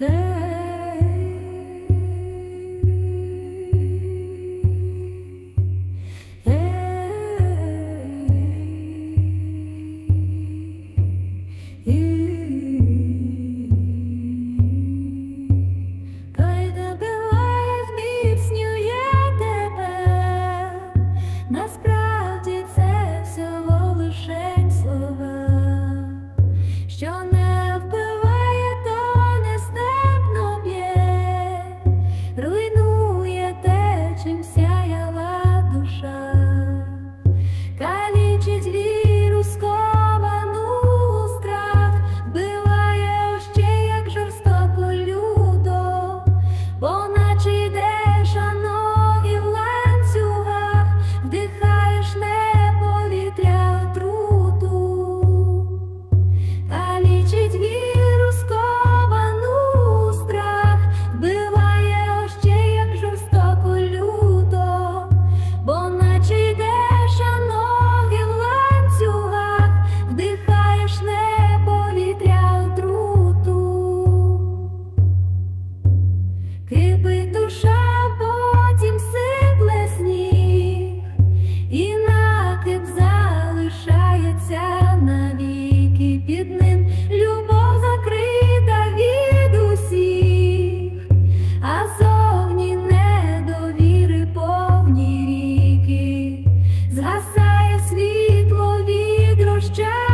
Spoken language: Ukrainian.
Yeah. Світло від розчарування.